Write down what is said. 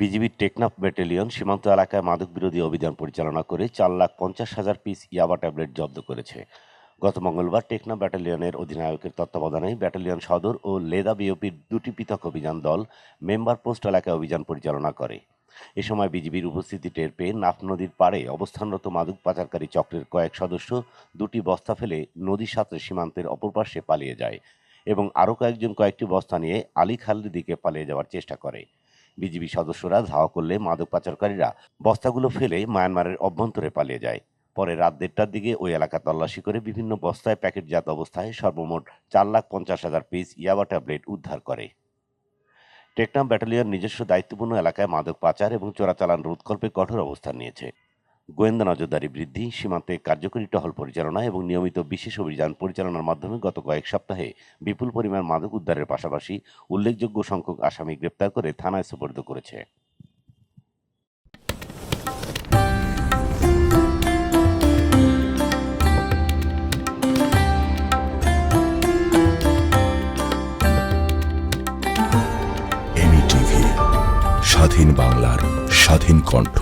বিজিবির টেকনাফ ব্যাটালিয়ন সীমান্ত এলাকায় মাদক বিরোধী অভিযান পরিচালনা করে চার লাখ পঞ্চাশ হাজার পিস ইয়াবা ট্যাবলেট জব্দ করেছে। গত মঙ্গলবার টেকনাফ ব্যাটালিয়নের অধিনায়কের তত্ত্বাবধানে ব্যাটালিয়ন সদর ও লেদা বিওপির দুটি পৃথক অভিযান দল মেম্বার পোস্ট এলাকায় অভিযান পরিচালনা করে। এ সময় বিজিবির উপস্থিতি টের পেয়ে নাফ নদীর পাড়ে অবস্থানরত মাদক পাচারকারী চক্রের কয়েক সদস্য দুটি বস্তা ফেলে নদীর সাথে সীমান্তের অপর পাশে পালিয়ে যায় এবং আরও কয়েকজন কয়েকটি বস্তা নিয়ে আলী খালের দিকে পালিয়ে যাওয়ার চেষ্টা করে। বিজিবি সদস্যরা ধাওয়া করলে মাদক পাচারকারীরা বস্তাগুলো ফেলে মায়ানমারের অভ্যন্তরে পালিয়ে যায়। পরে রাত দেড়টার দিকে ওই এলাকা তল্লাশি করে বিভিন্ন বস্তায় প্যাকেটজাত অবস্থায় সর্বমোট চার লাখ পঞ্চাশ হাজার পিস ইয়াবা ট্যাবলেট উদ্ধার করে। টেকনাম ব্যাটালিয়ন নিজস্ব দায়িত্বপূর্ণ এলাকায় মাদক পাচার এবং চোরাচালান রোধকল্পে কঠোর অবস্থান নিয়েছে। গোয়েন্দা নজরদারি বৃদ্ধি, সীমান্তে কার্যকরী টহল পরিচালনা এবং নিয়মিত বিশেষ অভিযান পরিচালনার মাধ্যমে গত কয়েক সপ্তাহে বিপুল পরিমাণ মাদক উদ্ধারের পাশাপাশি উল্লেখযোগ্য সংখ্যক আসামি গ্রেপ্তার করে থানায় সোপর্দ করেছে। স্বাধীন বাংলার স্বাধীন কণ্ঠ।